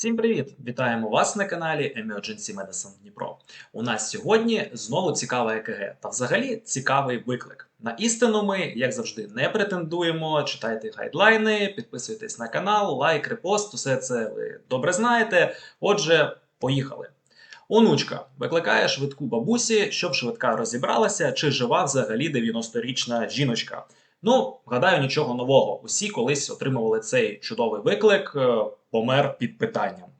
Всім привіт! Вітаємо вас на каналі Emergency Medicine Дніпро. У нас сьогодні знову цікаве ЕКГ та взагалі цікавий виклик. На істину ми, як завжди, не претендуємо. Читайте гайдлайни, підписуйтесь на канал, лайк, репост, усе це ви добре знаєте. Отже, поїхали. Онучка викликає швидку бабусі, щоб швидка розібралася, чи жива взагалі 90-річна жіночка. Ну, гадаю, нічого нового. Усі колись отримували цей чудовий виклик, е, помер під питанням.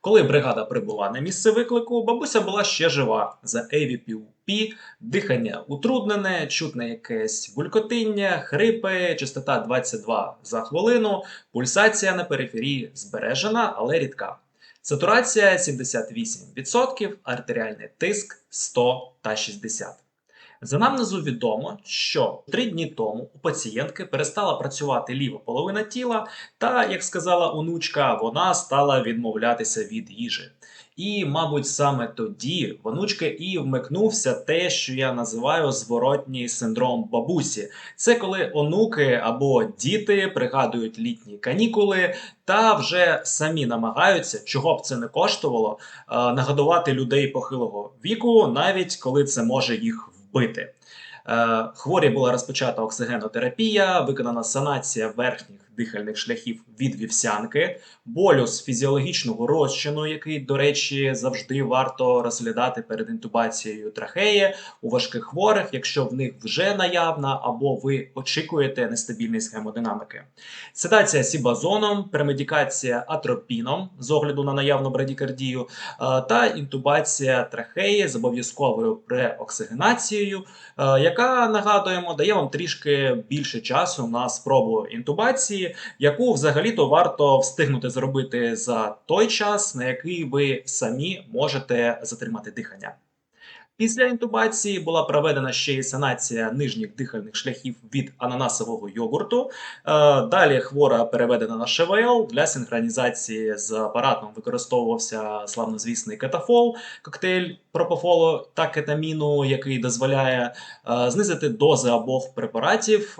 Коли бригада прибула на місце виклику, бабуся була ще жива за AVPUP, дихання утруднене, чутне якесь булькотиння, хрипи, частота 22 за хвилину, пульсація на периферії збережена, але рідка. Сатурація 78%, артеріальний тиск 100 та 60. За намнезу відомо, що три дні тому у пацієнтки перестала працювати ліва половина тіла, та, як сказала онучка, вона стала відмовлятися від їжі. І, мабуть, саме тоді в онучки і вмикнувся те, що я називаю зворотній синдром бабусі. Це коли онуки або діти пригадують літні канікули та вже самі намагаються, чого б це не коштувало, е, нагодувати людей похилого віку, навіть коли це може їх вбити. Е, Хворі була розпочата оксигенотерапія, виконана санація верхніх дихальних шляхів від вівсянки, болюс фізіологічного розчину, який, до речі, завжди варто розглядати перед інтубацією трахеї у важких хворих, якщо в них вже наявна або ви очікуєте нестабільність гемодинамики. Седація сібазоном, премедикація атропіном з огляду на наявну брадікардію, е, та інтубація трахеї з обов'язковою преоксигенацією, е, яка нагадуємо дає вам трішки більше часу на спробу інтубації, яку взагалі-то варто встигнути зробити за той час, на який ви самі можете затримати дихання. Після інтубації була проведена ще й санація нижніх дихальних шляхів від ананасового йогурту. Е, Далі хвора переведена на ШВЛ. Для синхронізації з апаратом використовувався славнозвісний кетафол, коктейль пропофолу та кетаміну, який дозволяє е, знизити дози обох препаратів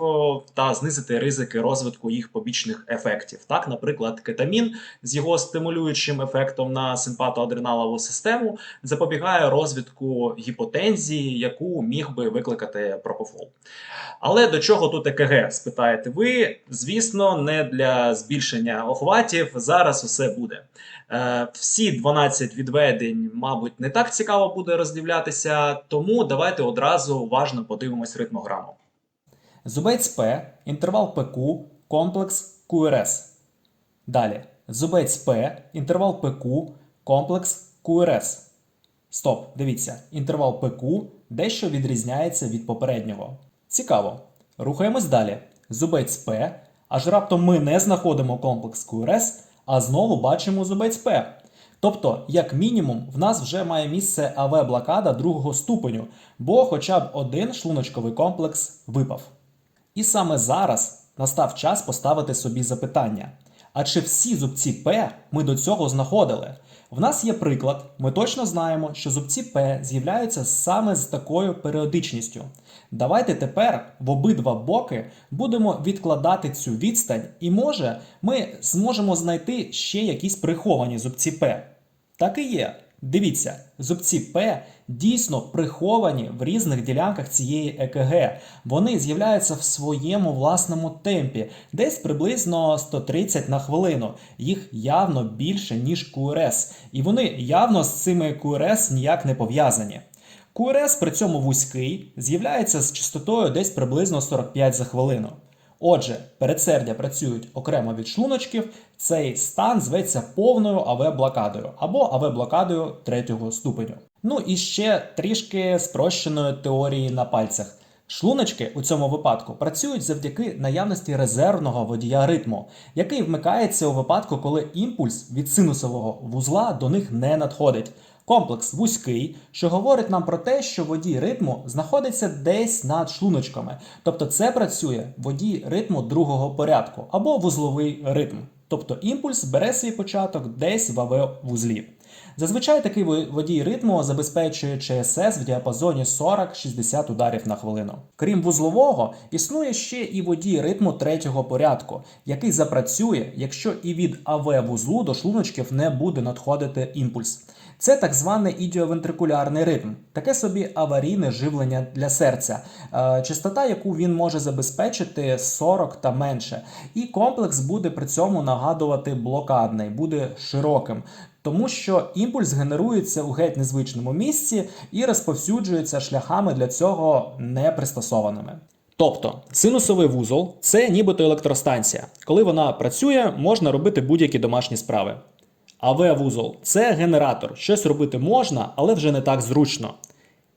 та знизити ризики розвитку їх побічних ефектів. Так, наприклад, кетамін з його стимулюючим ефектом на симпатоадреналову систему запобігає розвитку гіпотензії, яку міг би викликати пропофол. Але до чого тут ЕКГ, спитаєте ви? Звісно, не для збільшення охватів. Зараз усе буде. Е, всі 12 відведень, мабуть, не так цікаво буде роздивлятися, тому давайте одразу уважно подивимось ритмограму. Зубець П, інтервал ПК, комплекс QRS. Далі. Зубець П, інтервал ПК, комплекс QRS. Стоп, дивіться, інтервал ПК дещо відрізняється від попереднього. Цікаво. Рухаємось далі. Зубець П, аж раптом ми не знаходимо комплекс QRS, а знову бачимо зубець П. Тобто, як мінімум, в нас вже має місце АВ-блокада другого ступеню, бо хоча б один шлуночковий комплекс випав. І саме зараз настав час поставити собі запитання: а чи всі зубці П ми до цього знаходили? В нас є приклад, ми точно знаємо, що зубці П з'являються саме з такою періодичністю. Давайте тепер в обидва боки будемо відкладати цю відстань, і може ми зможемо знайти ще якісь приховані зубці П. Так і є. Дивіться, зубці П дійсно приховані в різних ділянках цієї ЕКГ. Вони з'являються в своєму власному темпі, десь приблизно 130 на хвилину. Їх явно більше, ніж QRS. І вони явно з цими QRS ніяк не пов'язані. QRS при цьому вузький з'являється з частотою десь приблизно 45 за хвилину. Отже, передсердя працюють окремо від шлуночків, цей стан зветься повною АВ-блокадою або АВ-блокадою третього ступеню. Ну і ще трішки спрощеної теорії на пальцях. Шлуночки у цьому випадку працюють завдяки наявності резервного водія ритму, який вмикається у випадку, коли імпульс від синусового вузла до них не надходить. Комплекс вузький, що говорить нам про те, що водій ритму знаходиться десь над шлуночками. Тобто це працює водій ритму другого порядку або вузловий ритм. Тобто імпульс бере свій початок десь в АВ-вузлі. Зазвичай такий водій ритму забезпечує ЧСС в діапазоні 40-60 ударів на хвилину. Крім вузлового, існує ще і водій ритму третього порядку, який запрацює, якщо і від АВ вузлу до шлуночків не буде надходити імпульс. Це так званий ідіовентрикулярний ритм, таке собі аварійне живлення для серця, е, частота, яку він може забезпечити 40 та менше. І комплекс буде при цьому нагадувати блокадний, буде широким, тому що імпульс генерується у геть незвичному місці і розповсюджується шляхами для цього не пристосованими. Тобто, синусовий вузол це нібито електростанція. Коли вона працює, можна робити будь-які домашні справи. АВ-вузол це генератор. Щось робити можна, але вже не так зручно.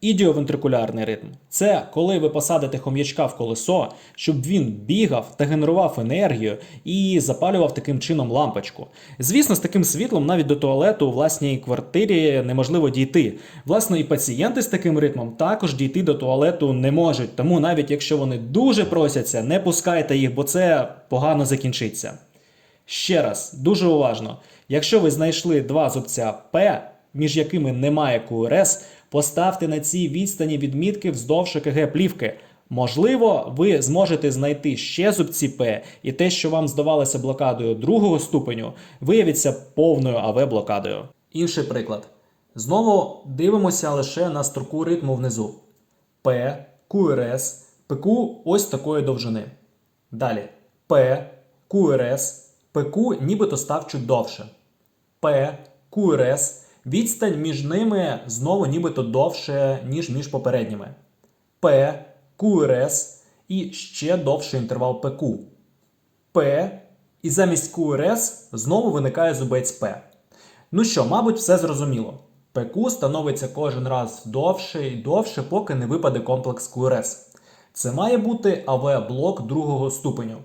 Ідіовентрикулярний ритм це коли ви посадите хом'ячка в колесо, щоб він бігав та генерував енергію і запалював таким чином лампочку. Звісно, з таким світлом навіть до туалету у власній квартирі неможливо дійти. Власне, і пацієнти з таким ритмом також дійти до туалету не можуть. Тому навіть якщо вони дуже просяться, не пускайте їх, бо це погано закінчиться. Ще раз, дуже уважно. Якщо ви знайшли два зубця П, між якими немає КУРС, поставте на цій відстані відмітки вздовж ЕКГ плівки. Можливо, ви зможете знайти ще зубці П, і те, що вам здавалося блокадою другого ступеню, виявиться повною АВ-блокадою. Інший приклад. Знову дивимося лише на строку ритму внизу. П, КУРС, ПК ось такої довжини. Далі П, КУРС, ПК нібито став чуть довше. П, КУРС, відстань між ними знову нібито довше, ніж між попередніми. П, КУРС і ще довший інтервал ПК. П, і замість КУРС знову виникає зубець П. Ну що, мабуть, все зрозуміло. ПК становиться кожен раз довше і довше, поки не випаде комплекс КУРС. Це має бути АВ-блок другого ступеню,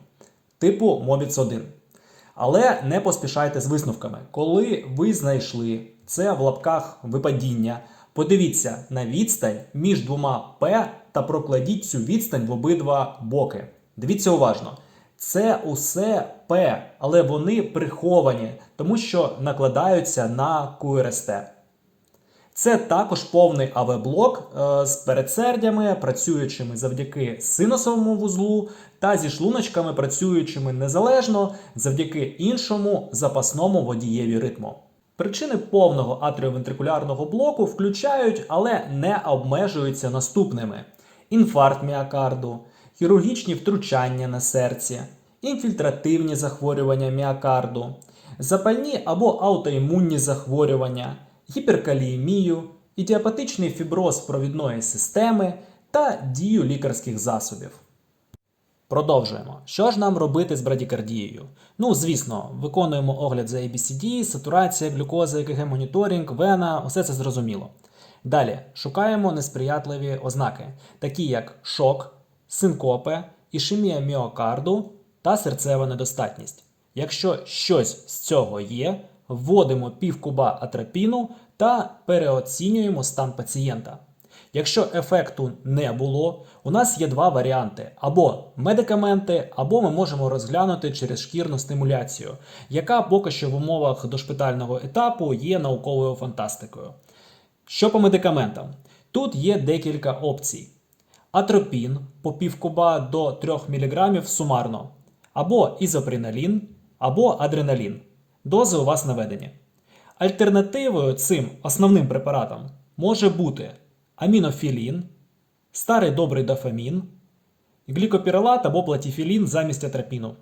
типу Мобіц 1. Але не поспішайте з висновками. Коли ви знайшли це в лапках випадіння, подивіться на відстань між двома П та прокладіть цю відстань в обидва боки. Дивіться уважно. Це усе П, але вони приховані, тому що накладаються на QRST. Це також повний АВ-блок е, з передсердями, працюючими завдяки синусовому вузлу, та зі шлуночками, працюючими незалежно завдяки іншому запасному водієві ритму. Причини повного атріовентрикулярного блоку включають, але не обмежуються наступними: інфаркт міокарду, хірургічні втручання на серці, інфільтративні захворювання міокарду, запальні або аутоімунні захворювання, гіперкаліємію, ідіопатичний фіброз провідної системи та дію лікарських засобів. Продовжуємо. Що ж нам робити з брадікардією? Ну, звісно, виконуємо огляд за ABCD, сатурація, глюкоза, ЕКГ моніторинг, вена, усе це зрозуміло. Далі шукаємо несприятливі ознаки, такі як шок, синкопи, ішемія міокарду та серцева недостатність. Якщо щось з цього є, вводимо пів куба атропіну та переоцінюємо стан пацієнта. Якщо ефекту не було, у нас є два варіанти: або медикаменти, або ми можемо розглянути через шкірну стимуляцію, яка поки що в умовах дошпитального етапу є науковою фантастикою. Що по медикаментам? Тут є декілька опцій: атропін по півкуба до 3 мг сумарно, або ізопреналін, або адреналін. Дози у вас наведені. Альтернативою цим основним препаратам може бути амінофілін, старий добрий дофамін, глікопіролат або платіфілін замість атропіну.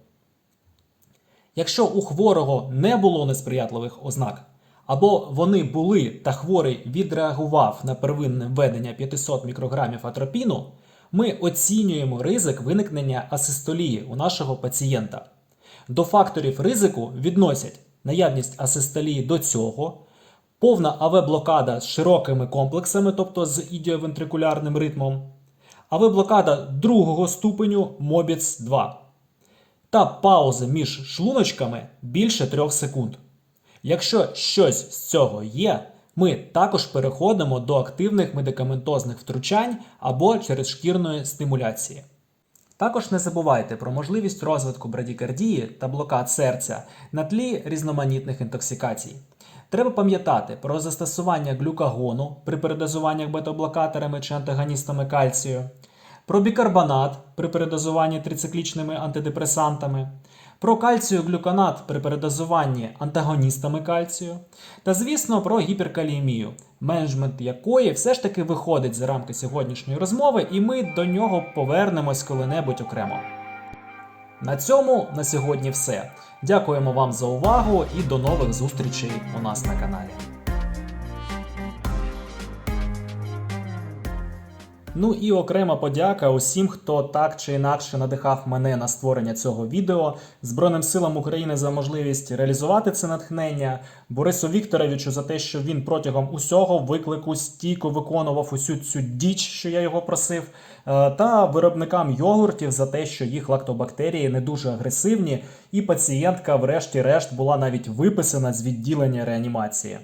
Якщо у хворого не було несприятливих ознак, або вони були та хворий відреагував на первинне введення 500 мікрограмів атропіну, ми оцінюємо ризик виникнення асистолії у нашого пацієнта. До факторів ризику відносять наявність асистолії до цього, повна АВ-блокада з широкими комплексами, тобто з ідіовентрикулярним ритмом, АВ-блокада другого ступеню Мобіц 2 та паузи між шлуночками більше 3 секунд. Якщо щось з цього є, ми також переходимо до активних медикаментозних втручань або через шкірної стимуляції. Також не забувайте про можливість розвитку брадікардії та блокад серця на тлі різноманітних інтоксикацій. Треба пам'ятати про застосування глюкагону при передозуваннях бета-блокаторами чи антагоністами кальцію, про бікарбонат при передозуванні трициклічними антидепресантами, про кальцію глюконат при передозуванні антагоністами кальцію, та, звісно, про гіперкаліємію, менеджмент якої все ж таки виходить за рамки сьогоднішньої розмови, і ми до нього повернемось коли-небудь окремо. На цьому на сьогодні все. Дякуємо вам за увагу і до нових зустрічей у нас на каналі. Ну і окрема подяка усім, хто так чи інакше надихав мене на створення цього відео, Збройним силам України за можливість реалізувати це натхнення, Борису Вікторовичу за те, що він протягом усього виклику стійко виконував усю цю діч, що я його просив, е, та виробникам йогуртів за те, що їх лактобактерії не дуже агресивні, і пацієнтка, врешті-решт, була навіть виписана з відділення реанімації.